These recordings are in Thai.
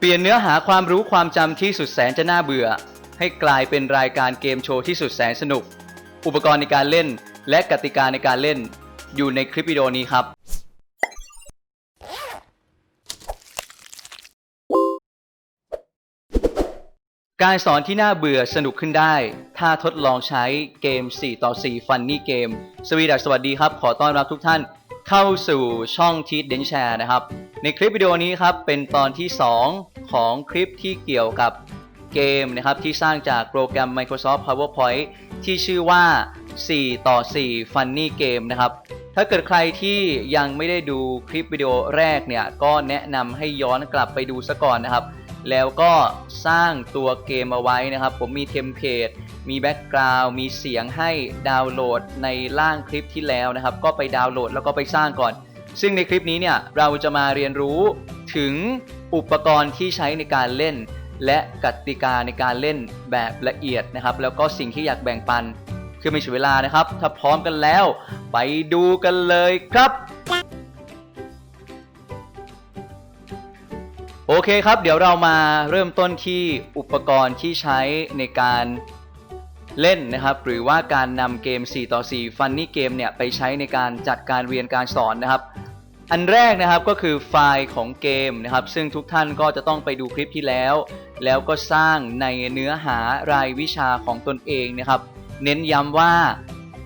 เปลี่ยนเนื้อหาความรู้ความจำที่สุดแสนจะน่าเบื่อ ให้กลายเป็นรายการเกมโชว์ที่สุดแสนสนุก อุปกรณ์ในการเล่น และกติกาในการเล่น อยู่ในคลิปวิดีโอนี้ครับ การสอนที่น่าเบื่อสนุกขึ้นได้ ถ้าทดลองใช้เกม 4 ต่อ 4 ฟันนี่เกม สวีดัสสวัสดีครับ ขอต้อนรับทุกท่าน เข้าสู่ช่องที d เดนแชร์นะครับ ในคลิปวิดีโอนี้ครับเป็นตอนที่ 2 ของคลิปที่เกี่ยวกับเกมนะครับที่สร้างจากโปรแกรม Microsoft PowerPoint ที่ชื่อว่า 4 ต่อ 4 Funny Game นะครับ ถ้าเกิดใครที่ยังไม่ได้ดูคลิปวิดีโอแรกเนี่ย ก็แนะนำให้ย้อนกลับไปดูซะก่อนนะครับ แล้วก็สร้างตัวเกมเอาไว้นะครับ ผมมีเทมเพลต มีแบ็กกราวด์มีเสียงให้ดาวน์โหลดในล่างคลิปที่แล้วนะครับ ก็ไปดาวน์โหลดแล้วก็ไปสร้างก่อน ซึ่งในคลิปนี้เนี่ยเราจะมาเรียนรู้ถึงอุปกรณ์ที่ใช้ในการเล่น และกติกาในการเล่นแบบละเอียดนะครับ แล้วก็สิ่งที่อยากแบ่งปัน คือไม่ใช่เวลานะครับ ถ้าพร้อมกันแล้ว ไปดูกันเลยครับโอเคครับ เดี๋ยวเรามาเริ่มต้นที่อุปกรณ์ที่ใช้ในการ เล่นนะครับหรือว่าการนำเกม 4 ต่อ4 Funny Game เนี่ยไปใช้ในการจัดการเรียนการสอนนะครับ อันแรกนะครับก็คือไฟล์ของเกมนะครับ ซึ่งทุกท่านก็จะต้องไปดูคลิปที่แล้ว แล้วก็สร้างในเนื้อหารายวิชาของตนเองนะครับ เน้นย้ำว่า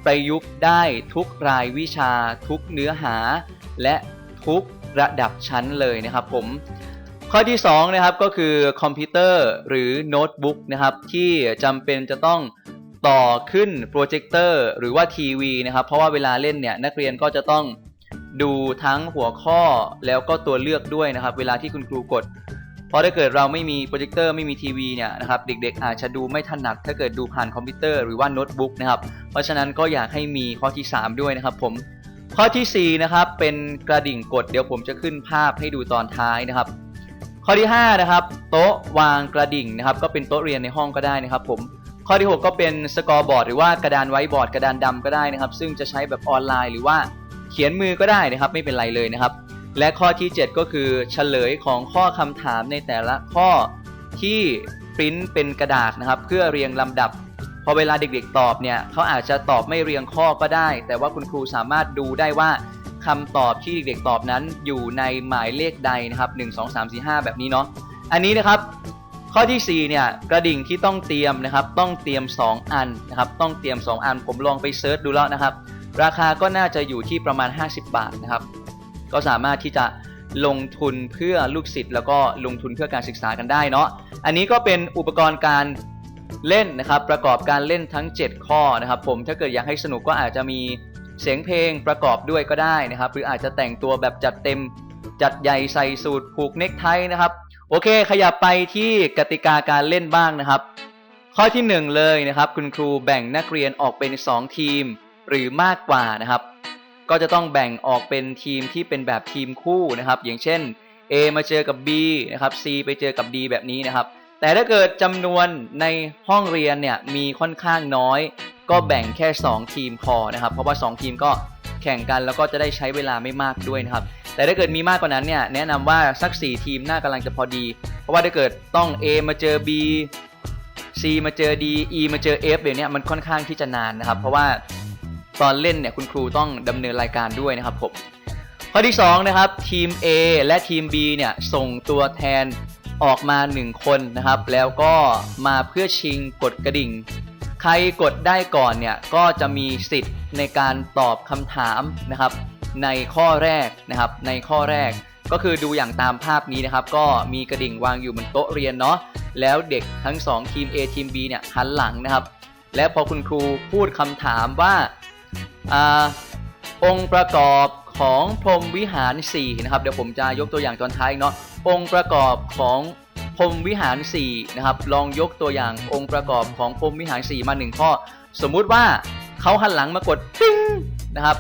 ประยุกต์ได้ทุกรายวิชาทุกเนื้อหา และทุกระดับชั้นเลยนะครับผมข้อที่2นะครับก็คือคอมพิวเตอร์หรือโน้ตบุ๊กนะครับที่จำเป็นจะต้อง ต่อขึ้นโปรเจคเตอร์หรือว่าทีวีนะครับ เพราะว่าเวลาเล่นเนี่ยนักเรียนก็จะต้องดูทั้งหัวข้อแล้วก็ตัวเลือกด้วยนะครับ เวลาที่คุณครูกด เพราะถ้าเกิดเราไม่มีโปรเจคเตอร์ไม่มีทีวีเนี่ยนะครับเด็กๆ อาจจะดูไม่ถนัดถ้าเกิดดูผ่านคอมพิวเตอร์หรือว่าโน้ตบุ๊กนะครับเพราะฉะนั้นก็อยากให้มีข้อที่ 3 ด้วยนะครับผมข้อทีสี่4นะครับเป็นกระดิ่งกดเดี๋ยวผมจะขึ้นภาพให้ดูตอนท้ายนะครับ ข้อที่5นะครับโต๊ะวางกระดิ่งนะครับ ก็เป็นโต๊ะเรียนในห้องก็ได้นะครับผม ข้อที่ 6 ก็เป็นสกอร์บอร์ดหรือว่ากระดานไว้บอร์ดกระดานดำก็ได้นะครับ ซึ่งจะใช้แบบออนไลน์หรือว่าเขียนมือก็ได้นะครับ ไม่เป็นไรเลยนะครับ และข้อที่ 7 ก็คือเฉลยของข้อคำถามในแต่ละข้อที่ปริ้นเป็นกระดาษนะครับ เพื่อเรียงลำดับ พอเวลาเด็กๆตอบเนี่ยเขาอาจจะตอบไม่เรียงข้อก็ได้ แต่ว่าคุณครูสามารถดูได้ว่าคำตอบที่เด็กๆตอบนั้นอยู่ในหมายเลขใดนะครับ 1 2 3 4 5 แบบนี้เนาะอันนี้นะครับ ข้อทีสี่4เนี่ยกระดิ่งที่ต้องเตรียมนะครับต้องเตรียม 2 อันนะครับต้องเตรียม 2 อันผมลองไปเซิร์ชดูแล้วนะครับ ราคาก็น่าจะอยู่ที่ประมาณ 50 บาทนะครับ ก็สามารถที่จะลงทุนเพื่อลูกศิษย์แล้วก็ลงทุนเพื่อการศึกษากันได้เนาะอันนี้ก็เป็นอุปกรณ์การเล่นนะครับประกอบการเล่นทั้ง 7 ข้อนะครับผมถ้าเกิดอยากให้สนุกก็อาจจะมีเสียงเพลงประกอบด้วยก็ได้นะครับ หรืออาจจะแต่งตัวแบบจัดเต็มจัดใหญ่ใส่สูทผูกเนคไทนะครับ โอเค ขยับไปที่กติกาการเล่นบ้างนะครับ ข้อที่ 1 เลยนะครับ คุณครูแบ่งนักเรียนออกเป็น 2 ทีมหรือมากกว่านะครับ ก็จะต้องแบ่งออกเป็นทีมที่เป็นแบบทีมคู่นะครับ อย่างเช่น A มาเจอกับ B นะครับ C ไปเจอกับ D แบบนี้นะครับ แต่ถ้าเกิดจำนวนในห้องเรียนเนี่ยมีค่อนข้างน้อย ก็แบ่งแค่ 2 ทีมพอนะครับ เพราะว่า 2 ทีมก็ แข่งกันแล้วก็จะได้ใช้เวลาไม่มากด้วยนะครับ แต่ถ้าเกิดมีมากกว่านั้นเนี่ยแนะนำว่าสัก 4 ทีมน่ากำลังจะพอดี เพราะว่าถ้าเกิดต้อง A มาเจอ B C มาเจอ D E มาเจอ F เดี๋ยวนี้มันค่อนข้างที่จะนานนะครับ เพราะว่าตอนเล่นเนี่ยคุณครูต้องดำเนินรายการด้วยนะครับผมข้อที่2นะครับทีม A และทีม B เนี่ยส่งตัวแทนออกมา 1 คนนะครับ แล้วก็มาเพื่อชิงกดกระดิ่ง ใครกดได้ก่อนเนี่ยก็จะมีสิทธิ์ในการตอบคำถามนะครับในข้อแรกนะครับในข้อแรกก็คือดูอย่างตามภาพนี้นะครับ ก็มีกระดิ่งวางอยู่บนโต๊ะเรียนเนาะแล้วเด็กทั้ง 2 ทีม A ทีม B เนี่ยหันหลังนะครับ และพอคุณครูพูดคำถามว่าอาองค์ประกอบของพรมวิหาร4นะครับเดี๋ยวผมจะยกตัวอย่างตอนท้ายเนาะองค์ประกอบของ รมวิหาร4นะครับลองยกตัวอย่างองค์ประกอบของพรมวิหาร 4 มา 1 ข้อ สมมุติว่าเขาหันหลังมากดปิ้งนะครับ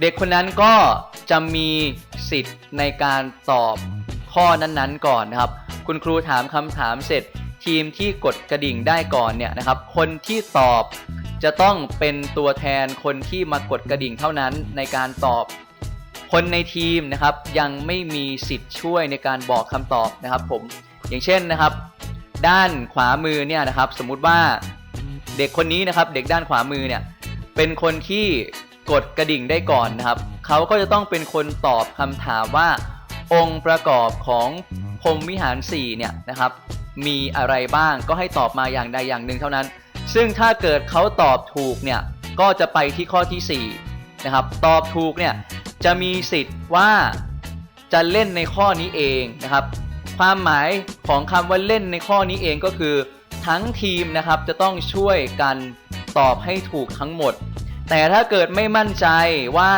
เด็กคนนั้นก็จะมีสิทธิ์ในการตอบข้อนั้นๆ ก่อนนะครับ คุณครูถามคำถามเสร็จทีมที่กดกระดิ่งได้ก่อนเนี่ยนะครับ คนที่ตอบจะต้องเป็นตัวแทนคนที่มากดกระดิ่งเท่านั้นในการตอบ คนในทีมนะครับยังไม่มีสิทธิ์ช่วยในการบอกคำตอบนะครับผม อย่างเช่นนะครับ ด้านขวามือเนี่ยนะครับ สมมุติว่าเด็กคนนี้นะครับ เด็กด้านขวามือเนี่ยเป็นคนที่กดกระดิ่งได้ก่อนนะครับ เขาก็จะต้องเป็นคนตอบคำถามว่า องค์ประกอบของพรมวิหาร 4 เนี่ยนะครับ มีอะไรบ้างก็ให้ตอบมาอย่างใดอย่างหนึ่งเท่านั้น ซึ่งถ้าเกิดเขาตอบถูกเนี่ยก็จะไปที่ข้อที่ 4 นะครับ ตอบถูกเนี่ยจะมีสิทธิ์ว่าจะเล่นในข้อนี้เองนะครับ ความหมายของคำว่าเล่นในข้อนี้เองก็คือ ทั้งทีมนะครับจะต้องช่วยกันตอบให้ถูกทั้งหมด แต่ถ้าเกิดไม่มั่นใจว่า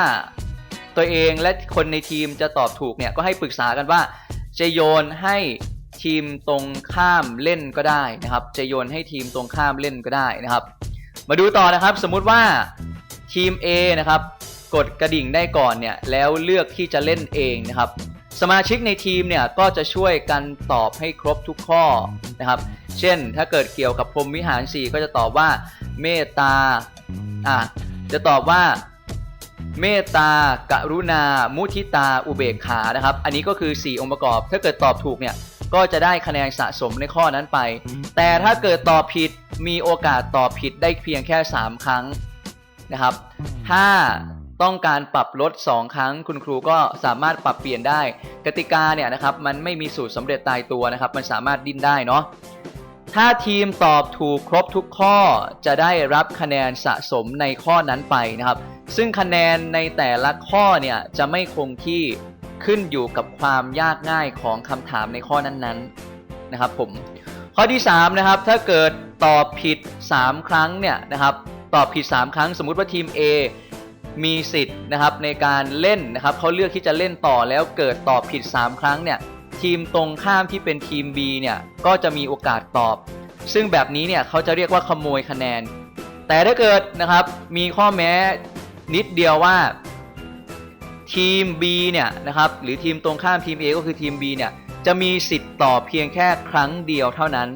ตัวเองและคนในทีมจะตอบถูกเนี่ยก็ให้ปรึกษากันว่า จะโยนให้ทีมตรงข้ามเล่นก็ได้นะครับ จะโยนให้ทีมตรงข้ามเล่นก็ได้นะครับ มาดูต่อนะครับ สมมุติว่าทีม A นะครับ กดกระดิ่งได้ก่อนเนี่ยแล้วเลือกที่จะเล่นเองนะครับ สมาชิกในทีมเนี่ยก็จะช่วยกันตอบให้ครบทุกข้อนะครับ เช่นถ้าเกิดเกี่ยวกับพรหมวิหาร 4 ก็จะตอบว่าเมตตาอะจะตอบว่าเมตตากรุณา มุทิตา อุเบกขา นะครับ อันนี้ก็คือ 4 องค์ประกอบ ถ้าเกิดตอบถูกเนี่ย ก็จะได้คะแนนสะสมในข้อนั้นไป แต่ถ้าเกิดตอบผิด มีโอกาสตอบผิดได้เพียงแค่ 3 ครั้งนะครับ ถ้า ต้องการปรับลด 2 ครั้ง คุณครูก็สามารถปรับเปลี่ยนได้ กติกาเนี่ยนะครับมันไม่มีสูตรสำเร็จตายตัวนะครับ มันสามารถดิ้นได้เนาะถ้าทีมตอบถูกครบทุกข้อจะได้รับคะแนนสะสมในข้อนั้นไปนะครับ ซึ่งคะแนนในแต่ละข้อเนี่ยจะไม่คงที่ขึ้นอยู่กับความยากง่ายของคำถามในข้อนั้นๆนะครับผมข้อที่3นะครับถ้าเกิดตอบผิด 3 ครั้งเนี่ยนะครับตอบผิด 3 ครั้งสมมุติว่าทีม A มีสิทธิ์นะครับในการเล่นนะครับเขาเลือกที่จะเล่นต่อแล้วเกิดตอบผิด 3 ครั้งเนี่ยทีมตรงข้ามที่เป็นทีม B เนี่ยก็จะมีโอกาสตอบ ซึ่งแบบนี้เนี่ยเขาจะเรียกว่าขโมยคะแนน แต่ถ้าเกิดนะครับมีข้อแม้นิดเดียวว่าทีม B เนี่ยนะครับหรือทีมตรงข้ามทีม A ก็คือทีม B เนี่ยจะมีสิทธิ์ตอบเพียงแค่ครั้งเดียวเท่านั้น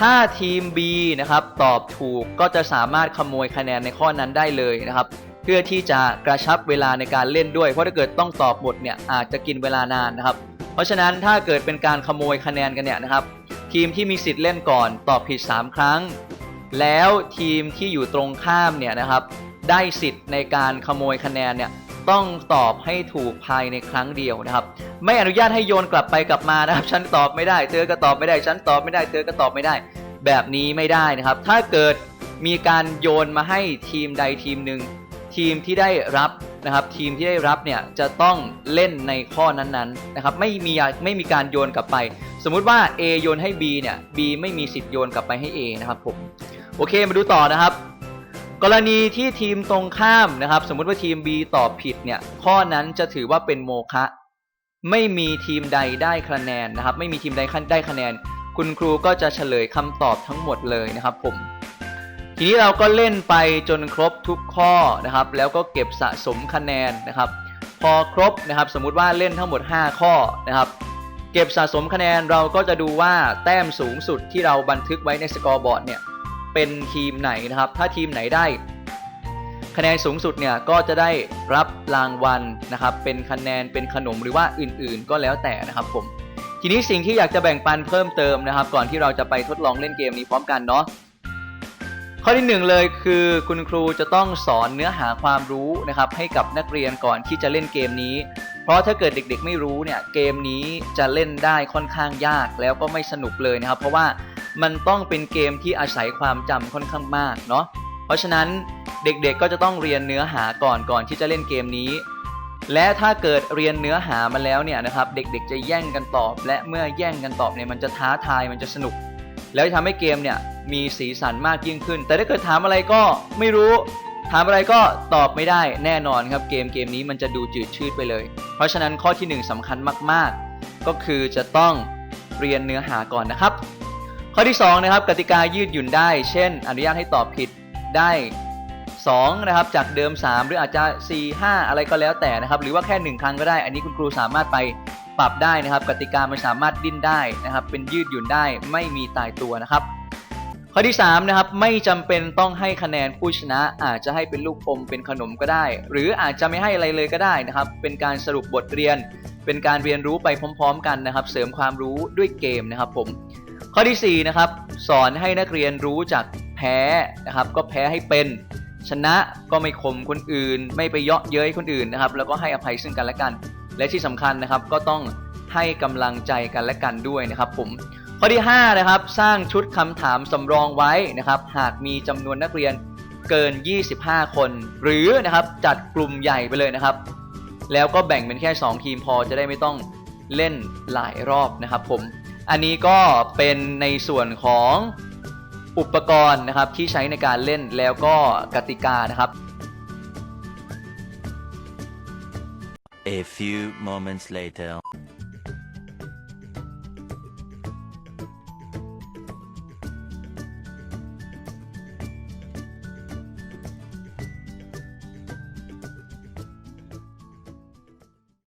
ถ้าทีม B นะครับตอบถูกก็จะสามารถขโมยคะแนนในข้อนั้นได้เลยนะครับ พื่อที่จะกระชับเวลาในการเล่นด้วย เพราะถ้าเกิดต้องตอบหมดเนี่ยอาจจะกินเวลานานนะครับ เพราะฉะนั้นถ้าเกิดเป็นการขโมยคะแนนกันเนี่ยนะครับ ทีมที่มีสิทธิ์เล่นก่อนตอบผิด 3 ครั้ง แล้วทีมที่อยู่ตรงข้ามเนี่ยนะครับ ได้สิทธิ์ในการขโมยคะแนนเนี่ยต้องตอบให้ถูกภายในครั้งเดียวนะครับ ไม่อนุญาตให้โยนกลับไปกลับมานะครับ ฉันตอบไม่ได้เธอก็ตอบไม่ได้ ฉันตอบไม่ได้เธอก็ตอบไม่ได้ แบบนี้ไม่ได้นะครับ ถ้าเกิดมีการโยนมาให้ทีมใดทีมหนึ่ง ทีมที่ได้รับนะครับทีมที่ได้รับเนี่ยจะต้องเล่นในข้อนั้นๆนะครับไม่มีไม่มีการโยนกลับไป สมมุติว่า A โยนให้ B เนี่ย B ไม่มีสิทธิ์โยนกลับไปให้ A นะครับผมโอเคมาดูต่อนะครับ กรณีที่ทีมตรงข้ามนะครับ สมมุติว่าทีม B ตอบผิดเนี่ยข้อนั้นจะถือว่าเป็นโมฆะไม่มีทีมใดได้คะแนนนะครับ ไม่มีทีมใดได้คะแนน คุณครูก็จะเฉลยคำตอบทั้งหมดเลยนะครับผม ทีนี้เราก็เล่นไปจนครบทุกข้อนะครับ แล้วก็เก็บสะสมคะแนนนะครับ พอครบนะครับ สมมุติว่าเล่นทั้งหมด 5 ข้อนะครับ เก็บสะสมคะแนนเราก็จะดูว่าแต้มสูงสุดที่เราบันทึกไว้ในสกอร์บอร์ดเนี่ยเป็นทีมไหนนะครับ ถ้าทีมไหนได้ คะแนนสูงสุดเนี่ยก็จะได้รับรางวัลนะครับ เป็นคะแนนเป็นขนมหรือว่าอื่นๆ ก็แล้วแต่นะครับผมทีนี้สิ่งที่อยากจะแบ่งปันเพิ่มเติมนะครับ ก่อนที่เราจะไปทดลองเล่นเกมนี้พร้อมกันเนาะ ข้อที่หนึ่งเลยคือคุณครูจะต้องสอนเนื้อหาความรู้นะครับให้กับนักเรียนก่อนที่จะเล่นเกมนี้ เพราะถ้าเกิดเด็กๆ ไม่รู้เนี่ยเกมนี้จะเล่นได้ค่อนข้างยากแล้วก็ไม่สนุกเลยนะครับ เพราะว่ามันต้องเป็นเกมที่อาศัยความจำค่อนข้างมากเนาะเพราะฉะนั้นเด็กๆก็จะต้องเรียนเนื้อหาก่อนก่อนที่จะเล่นเกมนี้ และถ้าเกิดเรียนเนื้อหามาแล้วเนี่ยนะครับเด็กๆ จะแย่งกันตอบ และเมื่อแย่งกันตอบเนี่ยมันจะท้าทายมันจะสนุก แล้วจะทำให้เกมเนี่ย มีสีสันมากยิ่งขึ้น แต่ถ้าเกิดถามอะไรก็ไม่รู้ ถามอะไรก็ตอบไม่ได้แน่นอนครับเกมเกมนี้มันจะดูจืดชืดไปเลย เพราะฉะนั้นข้อทีหนึ่1สำคัญมากๆ ก็คือจะต้องเรียนเนื้อหาก่อนนะครับ ข้อที่2นะครับกติกายืดหยุ่นได้ เช่น อนุญาตให้ตอบผิดได้2นะครับจากเดิม 3 หรืออาจจะ 4 5 อะไรก็แล้วแต่นะครับหรือว่าแค่ 1 ครั้งก็ได้ อันนี้คุณครูสามารถไปปรับได้นะครับ กติกามันสามารถดิ้นได้นะครับ เป็นยืดหยุ่นได้ไม่มีตายตัวนะครับ ข้อที่3นะครับไม่จำเป็นต้องให้คะแนนผู้ชนะ อาจจะให้เป็นลูกอมเป็นขนมก็ได้ หรืออาจจะไม่ให้อะไรเลยก็ได้นะครับ เป็นการสรุปบทเรียน เป็นการเรียนรู้ไปพร้อม ๆ กันนะครับ เสริมความรู้ด้วยเกมนะครับผมข้อที่4นะครับสอนให้นักเรียนรู้จักแพ้นะครับ ก็แพ้ให้เป็นชนะก็ไม่ข่มคนอื่น ไม่ไปเยาะเย้ยคนอื่นนะครับ แล้วก็ให้อภัยซึ่งกันและกัน และที่สำคัญนะครับก็ต้องให้กำลังใจกันและกันด้วยนะครับผม ข้อที่5นะครับสร้างชุดคำถามสำรองไว้นะครับหากมีจำนวนนักเรียนเกิน 25 คน หรือนะครับจัดกลุ่มใหญ่ไปเลยนะครับ แล้วก็แบ่งเป็นแค่ 2 ทีมพอจะได้ไม่ต้องเล่นหลายรอบนะครับผมอันนี้ก็เป็นในส่วนของอุปกรณ์นะครับที่ใช้ในการเล่นแล้วก็กติกานะครับ A few moments later.